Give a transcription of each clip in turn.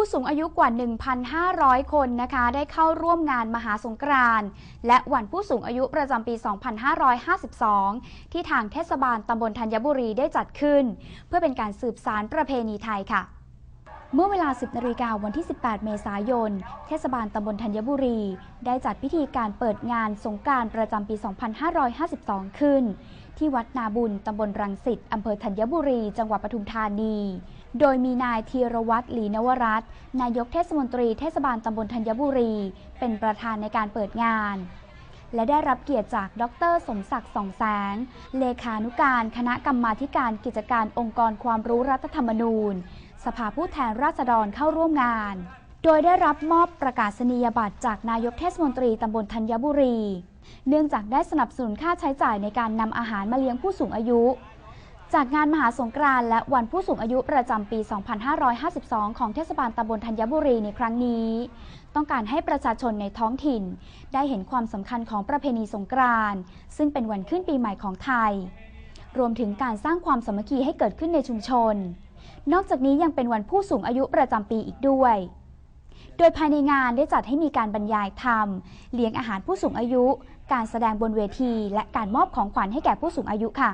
ผู้สูงอายุกว่า 1,500 คนนะคะ ได้เข้าร่วมงานมหาสงกรานต์และวันผู้สูงอายุประจำปี 2552 ที่ทางเทศบาลตำบลธัญบุรีได้จัดขึ้น เพื่อเป็นการสืบสารประเพณีไทยค่ะ เมื่อเวลา 10นาฬิกาวันที่ 18 เมษายน เทศบาลตำบลธัญบุรี ได้จัดพิธีการเปิดงานสงการประจำปี 2552 ขึ้น ที่วัดนาบุญตำบลรังสิตอำเภอธัญบุรี จังหวัดปทุมธานี โดยมีนายธีรวัตรหลีนวรัตน์นายกเทศมนตรีเทศบาลตำบลธัญบุรี เป็นประธานในการเปิดงานและได้รับเกียรติจาก ดร สมศักดิ์สองแสง เลขานุการ คณะกรรมาธิการกิจการองค์กรความรู้รัฐธรรมนูญ สภาผู้แทนราษฎรเข้าร่วมงาน โดยได้รับมอบประกาศนียบัตรจากนายกเทศมนตรีตำบลธัญบุรี เนื่องจากได้สนับสนุนค่าใช้จ่ายในการนำอาหารมาเลี้ยงผู้สูงอายุ จากงานมหาสงกรานต์และวันผู้สูงอายุประจำปี 2552 ของเทศบาลตำบลธัญบุรีในครั้งนี้ ต้องการให้ประชาชนในท้องถิ่น ได้เห็นความสำคัญของประเพณีสงกรานต์ซึ่งเป็นวันขึ้นปีใหม่ของไทย รวมถึงการสร้างความสามัคคีให้เกิดขึ้นในชุมชน นอกจากนี้ยังเป็นวันผู้สูงอายุประจำปีอีกด้วย โดยภายในงานได้จัดให้มีการบรรยายธรรม เลี้ยงอาหารผู้สูงอายุ การแสดงบนเวที และการมอบของขวัญให้แก่ผู้สูงอายุค่ะ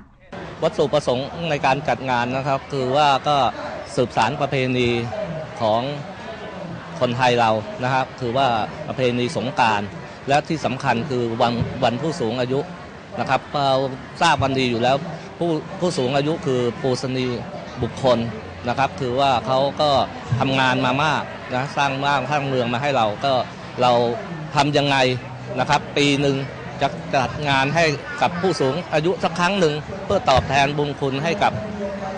วัตถุประสงค์ในการจัดงานนะครับ คือว่าก็สืบสารประเพณีของคนไทยเรานะครับคือว่าประเพณีสงการและที่สำคัญคือวันวันผู้สูงอายุนะครับเราทราบวันดีอยู่แล้วผู้ผู้สูงอายุคือปูสนีบุคคล นะครับคือว่าเขาก็ทำงานมามากนะสร้างบ้านสร้างเมืองมาให้เราก็เราทำยังไงนะครับ ปีหนึ่งจะจัดงานให้กับผู้สูงอายุสักครั้งหนึ่งเพื่อตอบแทนบุญคุณให้กับ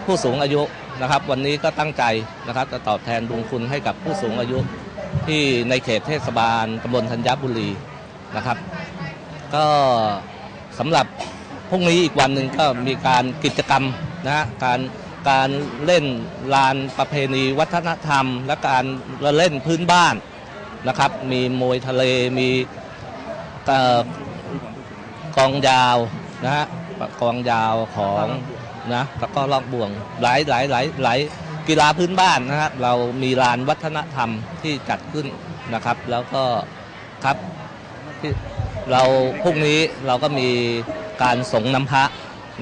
ผู้สูงอายุนะครับ วันนี้ก็ตั้งใจนะครับ จะตอบแทนบุญคุณให้กับผู้สูงอายุ ที่ในเขตเทศบาลตำบลธัญบุรีนะครับ ก็สำหรับพรุ่งนี้อีกวันหนึ่งก็มีการกิจกรรมนะการ การเล่นลานประเพณีวัฒนธรรม และการเล่นพื้นบ้านนะครับ มีมวยทะเลมีอกองยาวนะฮะกองยาวของนะแล้วก็ลอกบ่วงหลายหลายหลายหลายกีฬาพื้นบ้านนะครับเรามีลานวัฒนธรรมที่จัดขึ้นนะครับ แล้วก็ครับที่เราพรุ่งนี้เราก็มีการสงน้ำพระ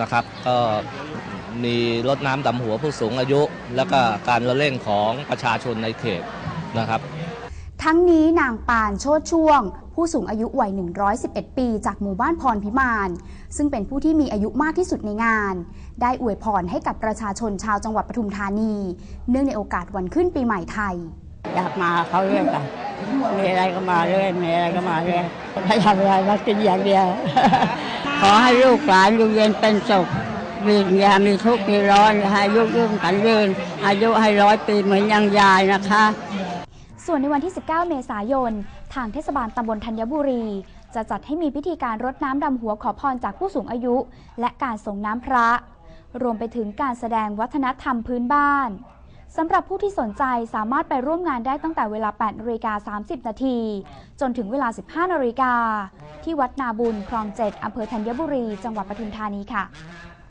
นะครับ ก็ มีรดน้ำดำหัวผู้สูงอายุ แล้วก็การละเล่นของประชาชนในเขตนะครับ ทั้งนี้นางปานโชดช่วง ผู้สูงอายุวัย 111 ปี จากหมู่บ้านพรพิมาน ซึ่งเป็นผู้ที่มีอายุมากที่สุดในงาน ได้อวยพรให้กับประชาชนชาวจังหวัดปทุมธานี เนื่องในโอกาสวันขึ้นปีใหม่ไทย อยากมาเขาเรื่อยกันมีอะไรก็มาเรื่อยมีอะไรก็มาเรื่อยไม่ทำอะไรมากินอย่างเดียว ขอให้ลูกหลานอยู่เย็นเป็นสุข มีอยามีทุกข์มีร้อนให้อายุยืนกันยืนอายุให้ร้อยปีเหมือนยังยายนะคะ ส่วนในวันที่ 19 เมษายน ทางเทศบาลตำบลธัญบุรี จะจัดให้มีพิธีการรดน้ำดำหัวขอพรจากผู้สูงอายุ และการส่งน้ำพระ รวมไปถึงการแสดงวัฒนธรรมพื้นบ้านสำหรับผู้ที่สนใจสามารถไปร่วมงานได้ตั้งแต่เวลา 8นาฬิกา30 นาที จนถึงเวลา 15นาฬิกาที่วัดนาบุญคลอง 7อำเภอธัญบุรี จังหวัดปทุมธานีค่ะ